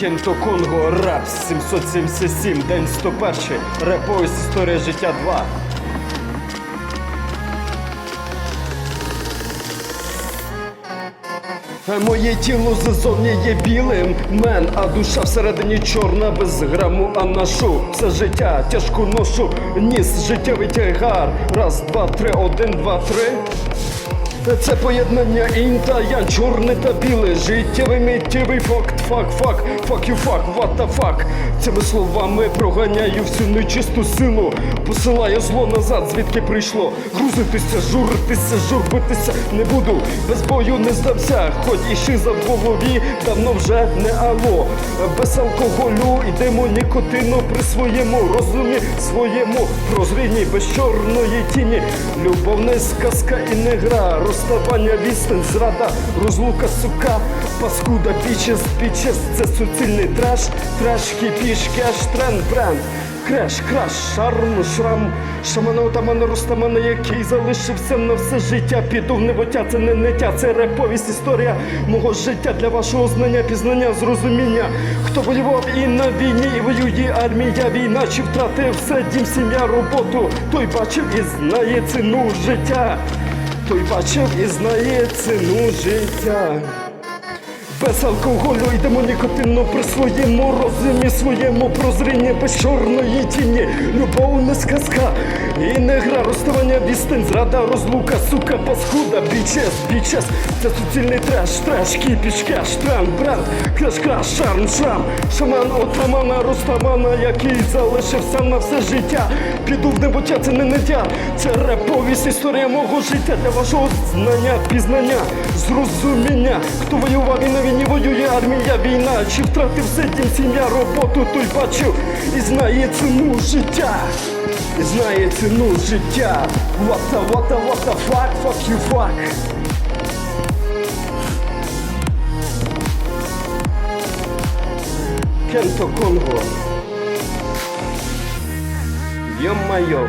Кенто Конго, рап 777, день 101, реповість історія життя 2. Е, Моє тіло зазовні є білим мен, а душа всередині чорна без граму анашу. Все життя тяжко ношу, ніс життєвий тягар. Раз, два, три, один, два, три. Це поєднання інь ян, чорне та біле, життєвий миттєвий факт, факт, факт, фак ю фак, the fuck? Цими словами проганяю всю нечисту силу, посилаю зло назад, звідки прийшло. Грузитися, журитися, журбитися не буду, без бою не здався, хоч і шиза в голові. Давно вже не ало. Без алкоголю йдемо нікотину при своєму розумі, своєму прозрінні, без чорної тіні. Любов не сказка і не гра, розставання відстань, зрада, розлука, сука, паскуда, бічес, бічес, це суцільний треш, треш, кіпіш, кеш, тренд, бренд. Креш, краш, шарм, шрам, шамана, отамана, ростамана, який залишився на все життя. Піду в небоття, це не ниття, це реповість, історія мого життя для вашого знання, пізнання, зрозуміння. Хто воював і на війні, і воює армія, війна, чи втратив все, дім, сім'я, роботу, той бачив і знає ціну життя. Той бачив і знає ціну життя. Без алкоголю йдемо нікотинно при своєму розумі, своєму прозрінні, без чорної тіні. Любов не сказка і не гра, розставання відстань, зрада, розлука, сука, паскуда, бічес, бічес, це суцільний треш, треш, кіпіш, кеш, тренд, бренд, краш, краш, шарм, шрам, шаман, отамана, розтамана, який залишився на все життя. Піду в небуття, це не неття, це реповість, історія мого життя для вашого знання, пізнання, зрозуміння. Хто воював і на війні воює армія, війна, чи втратив все дім, сім'я, роботу, той бачив і знає ціну життя. І знає ціну життя. What the, what the, what the fuck, fuck you, fuck. Кенто Конго. Йо-майо.